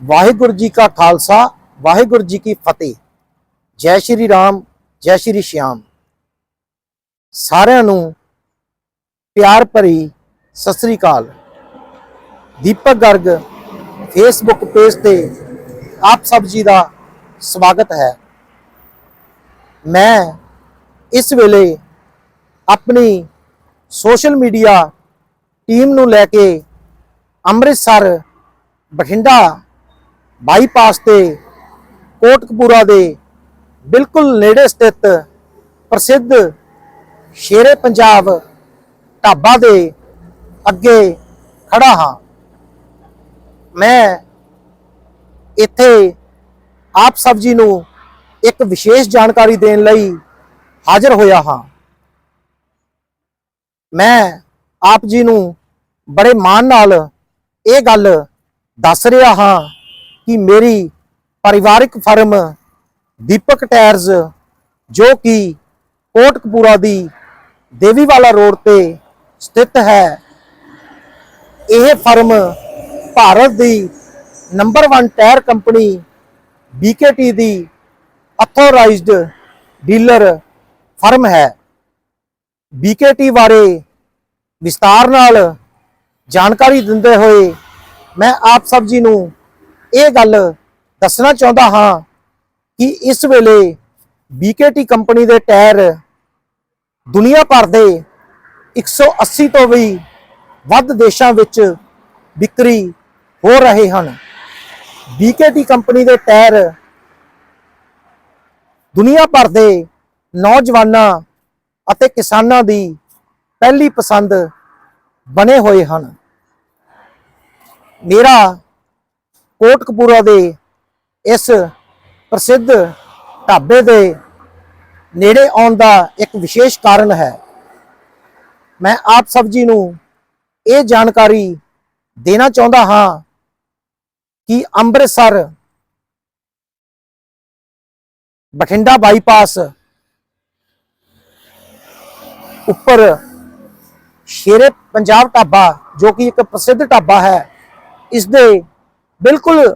ਵਾਹਿਗੁਰੂ ਜੀ ਕਾ ਖਾਲਸਾ, ਵਾਹਿਗੁਰੂ ਜੀ ਕੀ ਫਤਿਹ। ਜੈ ਸ਼੍ਰੀ ਰਾਮ, ਜੈ ਸ਼੍ਰੀ ਸ਼ਿਆਮ। ਸਾਰਿਆਂ ਨੂੰ ਪਿਆਰ ਭਰੀ ਸਤਿ ਸ੍ਰੀ ਅਕਾਲ। ਦੀਪਕ ਗਰਗ ਫੇਸਬੁੱਕ ਪੇਜ ਤੇ ਆਪ ਸਭ ਜੀ ਦਾ ਸਵਾਗਤ ਹੈ। ਮੈਂ ਇਸ ਵੇਲੇ ਆਪਣੀ ਸੋਸ਼ਲ ਮੀਡੀਆ ਟੀਮ ਨੂੰ ਲੈ ਕੇ ਅੰਮ੍ਰਿਤਸਰ ਬਠਿੰਡਾ ਬਾਈਪਾਸ ਤੇ, ਕੋਟਕਪੂਰਾ ਦੇ ਬਿਲਕੁਲ ਨੇੜੇ ਸਥਿਤ ਪ੍ਰਸਿੱਧ ਸ਼ੇਰੇ ਪੰਜਾਬ ਢਾਬਾ ਦੇ ਅੱਗੇ ਖੜਾ ਹਾਂ। ਮੈਂ ਇੱਥੇ ਆਪ ਸਭ ਜੀ ਨੂੰ ਇੱਕ ਵਿਸ਼ੇਸ਼ ਜਾਣਕਾਰੀ ਦੇਣ ਲਈ ਹਾਜ਼ਰ ਹੋਇਆ ਹਾਂ। ਮੈਂ ਆਪ ਜੀ ਨੂੰ ਬੜੇ ਮਾਣ ਨਾਲ ਇਹ ਗੱਲ ਦੱਸ ਰਿਹਾ ਹਾਂ ਕਿ ਮੇਰੀ ਪਰਿਵਾਰਿਕ ਫਰਮ ਦੀਪਕ ਟਾਇਰਸ ਜੋ ਕਿ ਕੋਟਕਪੂਰਾ ਦੀ ਦੇਵੀਵਾਲਾ ਰੋਡ ਤੇ ਸਥਿਤ ਹੈ, ਇਹ ਫਰਮ ਭਾਰਤ ਦੀ ਨੰਬਰ 1 ਟਾਇਰ ਕੰਪਨੀ BKT ਦੀ ਅਥੋਰਾਈਜ਼ਡ ਡੀਲਰ ਫਰਮ ਹੈ। BKT ਬਾਰੇ ਵਿਸਤਾਰ ਨਾਲ ਜਾਣਕਾਰੀ ਦਿੰਦੇ ਹੋਏ ਮੈਂ ਆਪ ਸਭ ਜੀ ਨੂੰ ਇਹ ਗੱਲ ਦੱਸਣਾ ਚਾਹੁੰਦਾ ਹਾਂ ਕਿ ਇਸ ਵੇਲੇ BKT ਕੰਪਨੀ ਦੇ ਟਾਇਰ ਦੁਨੀਆ ਭਰ ਦੇ 180 ਤੋਂ ਵੀ ਵੱਧ ਦੇਸ਼ਾਂ ਵਿੱਚ ਵਿਕਰੀ ਹੋ ਰਹੇ ਹਨ। BKT ਕੰਪਨੀ ਦੇ ਟਾਇਰ ਦੁਨੀਆ ਭਰ ਦੇ ਨੌਜਵਾਨਾਂ ਅਤੇ ਕਿਸਾਨਾਂ ਦੀ ਪਹਿਲੀ ਪਸੰਦ ਬਣੇ ਹੋਏ ਹਨ। ਮੇਰਾ ਕੋਟਕਪੂਰਾ ਦੇ ਇਸ ਪ੍ਰਸਿੱਧ ਢਾਬੇ ਦੇ ਨੇੜੇ ਆਉਣ ਦਾ ਇੱਕ ਵਿਸ਼ੇਸ਼ ਕਾਰਨ ਹੈ। ਮੈਂ ਆਪ ਸਭ ਜੀ ਨੂੰ ਇਹ ਜਾਣਕਾਰੀ ਦੇਣਾ ਚਾਹੁੰਦਾ ਹਾਂ ਕਿ ਅੰਮ੍ਰਿਤਸਰ ਬਠਿੰਡਾ ਬਾਈਪਾਸ ਉੱਪਰ ਸ਼ੇਰੇ ਪੰਜਾਬ ਢਾਬਾ, ਜੋ ਕਿ ਇੱਕ ਪ੍ਰਸਿੱਧ ਢਾਬਾ ਹੈ, ਇਸ ਦੇ ਬਿਲਕੁਲ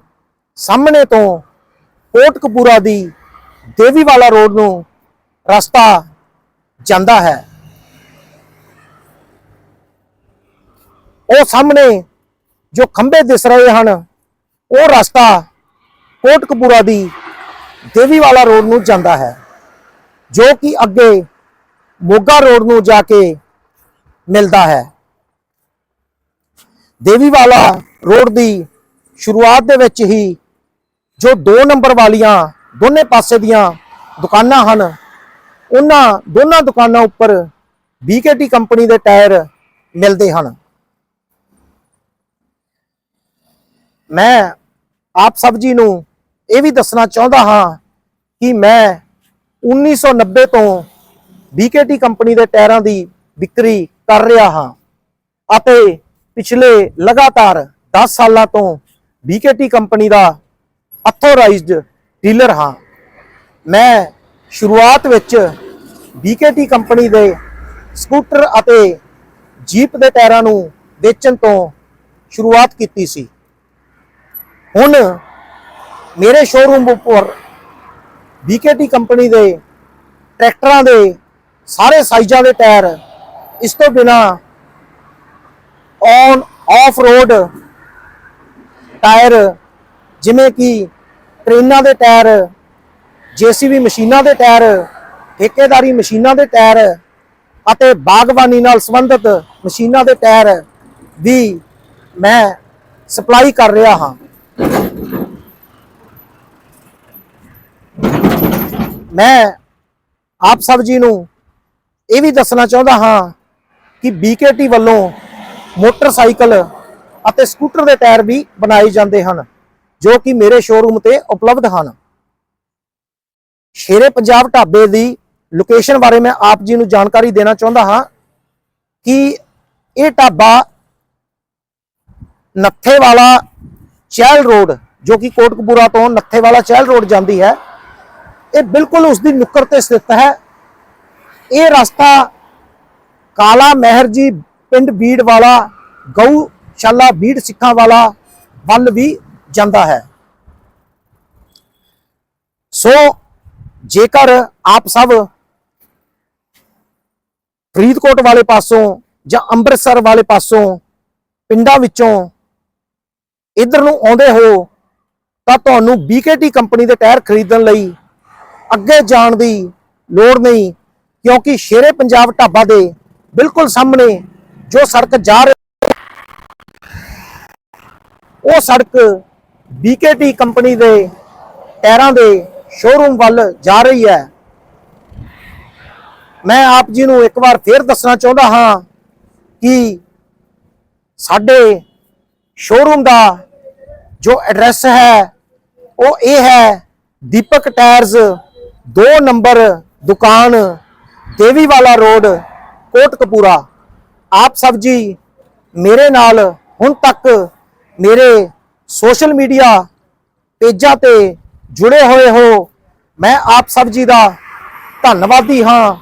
ਸਾਹਮਣੇ ਤੋਂ ਕੋਟਕਪੂਰਾ ਦੀ ਦੇਵੀਵਾਲਾ ਰੋਡ ਨੂੰ ਰਸਤਾ ਜਾਂਦਾ ਹੈ। ਉਹ ਸਾਹਮਣੇ ਜੋ ਖੰਭੇ ਦਿਸ ਰਹੇ ਹਨ, ਉਹ ਰਸਤਾ ਕੋਟਕਪੂਰਾ ਦੀ ਦੇਵੀਵਾਲਾ ਰੋਡ ਨੂੰ ਜਾਂਦਾ ਹੈ, ਜੋ ਕਿ ਅੱਗੇ ਮੋਗਾ ਰੋਡ ਨੂੰ ਜਾ ਕੇ ਮਿਲਦਾ ਹੈ। ਦੇਵੀਵਾਲਾ ਰੋਡ ਦੀ ਸ਼ੁਰੂਆਤ ਦੇ ਵਿੱਚ ਹੀ ਜੋ 2 ਨੰਬਰ ਵਾਲੀਆਂ ਦੋਨੇ ਪਾਸੇ ਦੀਆਂ ਦੁਕਾਨਾਂ ਹਨ, ਉਹਨਾਂ ਦੋਨਾਂ ਦੁਕਾਨਾਂ ਉੱਪਰ BKT ਕੰਪਨੀ ਦੇ ਟਾਇਰ ਮਿਲਦੇ ਹਨ। ਮੈਂ ਆਪ ਸਭ ਜੀ ਨੂੰ ਇਹ ਵੀ ਦੱਸਣਾ ਚਾਹੁੰਦਾ ਹਾਂ ਕਿ ਮੈਂ 1990 ਤੋਂ BKT ਕੰਪਨੀ ਦੇ ਟਾਇਰਾਂ ਦੀ ਵਿਕਰੀ ਕਰ ਰਿਹਾ ਹਾਂ ਅਤੇ ਪਿਛਲੇ ਲਗਾਤਾਰ 10 ਸਾਲਾਂ ਤੋਂ BKT ਕੰਪਨੀ ਦਾ ਅਥੋਰਾਈਜ਼ਡ ਡੀਲਰ ਹਾਂ। ਮੈਂ ਸ਼ੁਰੂਆਤ ਵਿੱਚ BKT ਕੰਪਨੀ ਦੇ ਸਕੂਟਰ ਅਤੇ ਜੀਪ ਦੇ ਟਾਇਰਾਂ ਨੂੰ ਵੇਚਣ ਤੋਂ ਸ਼ੁਰੂਆਤ ਕੀਤੀ ਸੀ। ਹੁਣ ਮੇਰੇ ਸ਼ੋਰੂਮ ਉੱਪਰ BKT ਕੰਪਨੀ ਦੇ ਟਰੈਕਟਰਾਂ ਦੇ ਸਾਰੇ ਸਾਈਜ਼ਾਂ ਦੇ ਟਾਇਰ ਇਸ ਤੋਂ ਬਿਨਾ ਔਨ ਆਫ ਰੋਡ ਟਾਇਰ, ਜਿਵੇਂ ਕਿ ਟ੍ਰੇਨਾਂ ਦੇ ਟਾਇਰ, ਜੀਸੀਬੀ ਮਸ਼ੀਨਾਂ ਦੇ ਟਾਇਰ, ਠੇਕੇਦਾਰੀ ਮਸ਼ੀਨਾਂ ਦੇ ਟਾਇਰ ਅਤੇ ਬਾਗਬਾਨੀ ਨਾਲ ਸੰਬੰਧਿਤ ਮਸ਼ੀਨਾਂ ਦੇ ਟਾਇਰ ਵੀ ਮੈਂ ਸਪਲਾਈ ਕਰ ਰਿਹਾ ਹਾਂ। ਮੈਂ ਆਪ ਸਭ ਜੀ ਨੂੰ ਇਹ ਵੀ ਦੱਸਣਾ ਚਾਹੁੰਦਾ ਹਾਂ ਕਿ BKT ਵੱਲੋਂ ਮੋਟਰਸਾਈਕਲ ਅਤੇ ਸਕੂਟਰ ਦੇ ਟਾਇਰ ਵੀ ਬਣਾਏ ਜਾਂਦੇ ਹਨ, ਜੋ ਕਿ ਮੇਰੇ ਸ਼ੋਰੂਮ ਤੇ ਉਪਲਬਧ ਹਨ। ਸ਼ੇਰੇ ਪੰਜਾਬ ਢਾਬੇ ਦੀ ਲੋਕੇਸ਼ਨ ਬਾਰੇ ਮੈਂ ਆਪ ਜੀ ਨੂੰ ਜਾਣਕਾਰੀ ਦੇਣਾ ਚਾਹੁੰਦਾ ਹਾਂ ਕਿ ਇਹ ਢਾਬਾ ਨੱਥੇਵਾਲਾ ਚਹਿਲ ਰੋਡ, ਜੋ ਕਿ ਕੋਟਕਪੂਰਾ ਤੋਂ ਨੱਥੇਵਾਲਾ ਚਹਿਲ ਰੋਡ ਜਾਂਦੀ ਹੈ, ਇਹ ਬਿਲਕੁਲ ਉਸ ਦੀ ਨੁੱਕਰ ਤੇ ਸਥਿਤ ਹੈ। ਇਹ ਰਸਤਾ ਕਾਲਾ ਮਹਿਰ ਜੀ ਪਿੰਡ ਬੀੜ ਵਾਲਾ ਗਊ ਸ਼ਾਲਾ ਬੀੜ ਸਿੱਖਾਂ ਵਾਲਾ ਵੱਲ ਵੀ ਜਾਂਦਾ ਹੈ। ਸੋ ਜੇਕਰ ਆਪ ਸਭ ਫਰੀਦਕੋਟ ਵਾਲੇ ਪਾਸੋਂ ਜਾਂ ਅੰਮ੍ਰਿਤਸਰ ਵਾਲੇ ਪਾਸੋਂ ਪਿੰਡਾਂ ਵਿੱਚੋਂ ਇਧਰ ਨੂੰ ਆਉਂਦੇ ਹੋ, ਤਾਂ ਤੁਹਾਨੂੰ BKT ਕੰਪਨੀ ਦੇ ਟਾਇਰ ਖਰੀਦਣ ਲਈ ਅੱਗੇ ਜਾਣ ਦੀ ਲੋੜ ਨਹੀਂ, ਕਿਉਂਕਿ ਸ਼ੇਰੇ ਪੰਜਾਬ ਢਾਬਾ ਦੇ ਬਿਲਕੁਲ ਸਾਹਮਣੇ ਜੋ ਸੜਕ ਜਾ ਰਹੀ ਉਹ ਸੜਕ BKT ਕੰਪਨੀ ਦੇ ਟਾਇਰਾਂ ਦੇ ਸ਼ੋਰੂਮ ਵੱਲ ਜਾ ਰਹੀ ਹੈ। ਮੈਂ ਆਪ ਜੀ ਨੂੰ ਇੱਕ ਵਾਰ ਫੇਰ ਦੱਸਣਾ ਚਾਹੁੰਦਾ ਹਾਂ ਕਿ ਸਾਡੇ ਸ਼ੋਰੂਮ ਦਾ ਜੋ ਐਡਰੈਸ ਹੈ, ਉਹ ਇਹ ਹੈ ਦੀਪਕ ਟਾਇਰਸ 2 ਨੰਬਰ ਦੁਕਾਨ, ਦੇਵੀਵਾਲਾ ਰੋਡ, ਕੋਟਕਪੂਰਾ। ਆਪ ਸਭ ਜੀ ਮੇਰੇ ਨਾਲ ਹੁਣ ਤੱਕ ਮੇਰੇ ਸੋਸ਼ਲ ਮੀਡੀਆ ਪੇਜਾਂ ਤੇ ਜੁੜੇ ਹੋਏ ਹੋ, ਮੈਂ ਆਪ ਸਭ ਜੀ ਦਾ ਧੰਨਵਾਦੀ ਹਾਂ।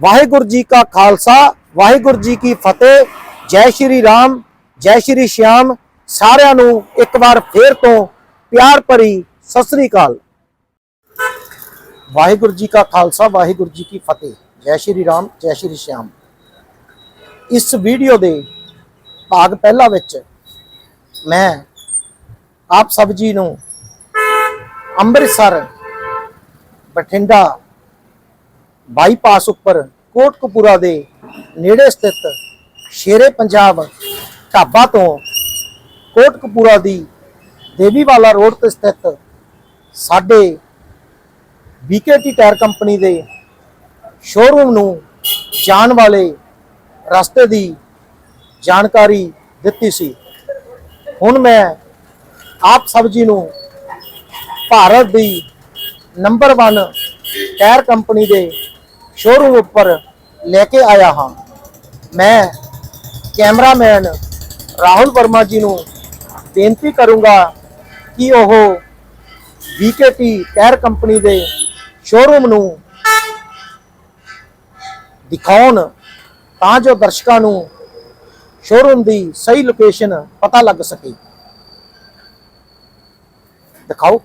ਵਾਹਿਗੁਰੂ ਜੀ ਕਾ ਖਾਲਸਾ, ਵਾਹਿਗੁਰੂ ਜੀ ਕੀ ਫਤਿਹ। ਜੈ ਸ਼੍ਰੀ ਰਾਮ, ਜੈ ਸ਼੍ਰੀ ਸ਼ਿਆਮ। ਸਾਰਿਆਂ ਨੂੰ ਇੱਕ ਵਾਰ ਫੇਰ ਤੋਂ ਪਿਆਰ ਭਰੀ ਸਤਿ ਸ੍ਰੀ ਅਕਾਲ। ਵਾਹਿਗੁਰੂ ਜੀ ਕਾ ਖਾਲਸਾ, ਵਾਹਿਗੁਰੂ ਜੀ ਕੀ ਫਤਿਹ। ਜੈ ਸ਼੍ਰੀ ਰਾਮ, ਜੈ ਸ਼੍ਰੀ ਸ਼ਿਆਮ। ਇਸ ਵੀਡੀਓ ਦੇ ਭਾਗ ਪਹਿਲਾ ਵਿੱਚ ਮੈਂ ਆਪ ਸਭ ਜੀ ਨੂੰ ਅੰਮ੍ਰਿਤਸਰ, ਬਠਿੰਡਾ ਬਾਈਪਾਸ ਉੱਪਰ ਕੋਟਕਪੂਰਾ ਦੇ ਨੇੜੇ ਸਥਿਤ ਸ਼ੇਰੇ ਪੰਜਾਬ ਢਾਬਾ ਤੋਂ ਕੋਟਕਪੂਰਾ ਦੀ ਦੇਵੀਵਾਲਾ ਰੋਡ ਤੇ ਸਥਿਤ ਸਾਡੇ BKT ਟਾਇਰ ਕੰਪਨੀ ਦੇ ਸ਼ੋਰੂਮ ਨੂੰ ਜਾਣ ਵਾਲੇ ਰਸਤੇ ਦੀ ਜਾਣਕਾਰੀ ਦਿੱਤੀ ਸੀ। ਹੁਣ ਮੈਂ ਆਪ ਸਭ ਜੀ ਨੂੰ ਭਾਰਤ ਦੀ ਨੰਬਰ 1 ਟਾਇਰ ਕੰਪਨੀ ਦੇ ਸ਼ੋਰੂਮ ਉੱਪਰ ਲੈ ਕੇ ਆਇਆ ਹਾਂ। ਮੈਂ ਕੈਮਰਾਮੈਨ ਰਾਹੁਲ ਵਰਮਾ ਜੀ ਨੂੰ ਬੇਨਤੀ ਕਰੂੰਗਾ ਕਿ ਉਹ VKT ਟਾਇਰ ਕੰਪਨੀ ਦੇ ਸ਼ੋਰੂਮ ਨੂੰ ਦਿਖਾਉਣ ਤਾਂ ਜੋ ਦਰਸ਼ਕਾਂ ਨੂੰ ਸ਼ੋਰੂਮ ਦੀ ਸਹੀ ਲੋਕੇਸ਼ਨ ਪਤਾ ਲੱਗ ਸਕੇ। ਦਿਖਾਓ।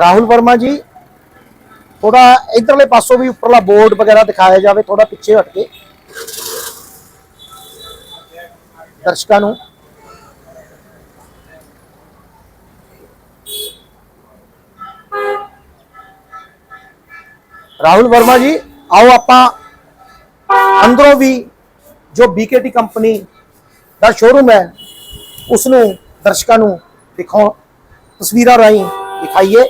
ਰਾਹੁਲ ਵਰਮਾ ਜੀ ਥੋੜਾ ਇਧਰਲੇ ਪਾਸੋਂ ਵੀ ਉੱਪਰਲਾ ਬੋਰਡ ਵਗੈਰਾ ਦਿਖਾਇਆ ਜਾਵੇ ਥੋੜਾ ਪਿੱਛੇ ਹਟ ਕੇ। ਦਰਸ਼ਕਾਂ ਨੂੰ ਰਾਹੁਲ ਵਰਮਾ ਜੀ, ਆਓ ਆਪਾਂ ਅੰਦਰੋਂ ਵੀ ਜੋ BKT ਕੰਪਨੀ ਦਾ ਸ਼ੋਰੂਮ ਹੈ ਉਸ ਨੂੰ ਦਰਸ਼ਕਾਂ ਨੂੰ ਦਿਖਾਉ ਤਸਵੀਰਾਂ ਰਾਹੀਂ ਦਿਖਾਈਏ।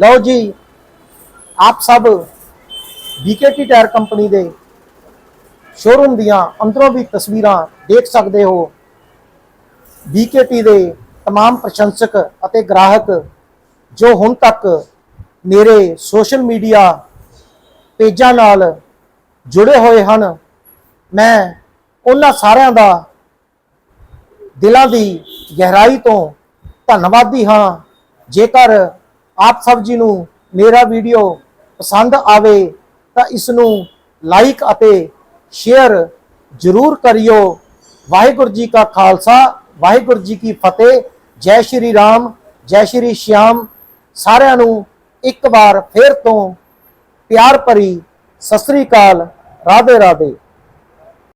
ਲਓ ਜੀ, ਆਪ ਸਭ BKT ਟਾਇਰ ਕੰਪਨੀ ਦੇ ਸ਼ੋਰੂਮ ਦੀਆਂ ਅੰਦਰੋਂ ਵੀ ਤਸਵੀਰਾਂ ਦੇਖ ਸਕਦੇ ਹੋ। BKT ਦੇ तमाम ਪ੍ਰਸ਼ੰਸਕ ਅਤੇ ਗ੍ਰਾਹਕ ਜੋ ਹੁਣ ਤੱਕ ਮੇਰੇ ਸੋਸ਼ਲ ਮੀਡੀਆ ਪੇਜਾਂ ਨਾਲ ਜੁੜੇ ਹੋਏ ਹਨ ਮੈਂ ਉਹਨਾਂ ਸਾਰਿਆਂ ਦਾ ਦਿਲਾਂ ਦੀ ਗਹਿਰਾਈ ਤੋਂ ਧੰਨਵਾਦੀ ਹਾਂ ਜੇਕਰ ਆਪ ਸਭ ਜੀ ਨੂੰ ਮੇਰਾ ਵੀਡੀਓ ਪਸੰਦ ਆਵੇ ਤਾਂ ਇਸ ਨੂੰ ਲਾਈਕ ਅਤੇ ਸ਼ੇਅਰ ਜ਼ਰੂਰ ਕਰਿਓ ਵਾਹਿਗੁਰੂ ਜੀ ਕਾ ਖਾਲਸਾ ਵਾਹਿਗੁਰੂ ਜੀ ਕੀ ਫਤਿਹ। ਜੈ ਸ਼੍ਰੀ ਰਾਮ, ਜੈ ਸ਼੍ਰੀ ਸ਼ਿਆਮ। ਸਾਰਿਆਂ ਨੂੰ ਇੱਕ ਵਾਰ ਫੇਰ ਤੋਂ ਪਿਆਰ ਭਰੀ ਸਤਿ ਸ੍ਰੀ ਅਕਾਲ। ਰਾਧੇ ਰਾਧੇ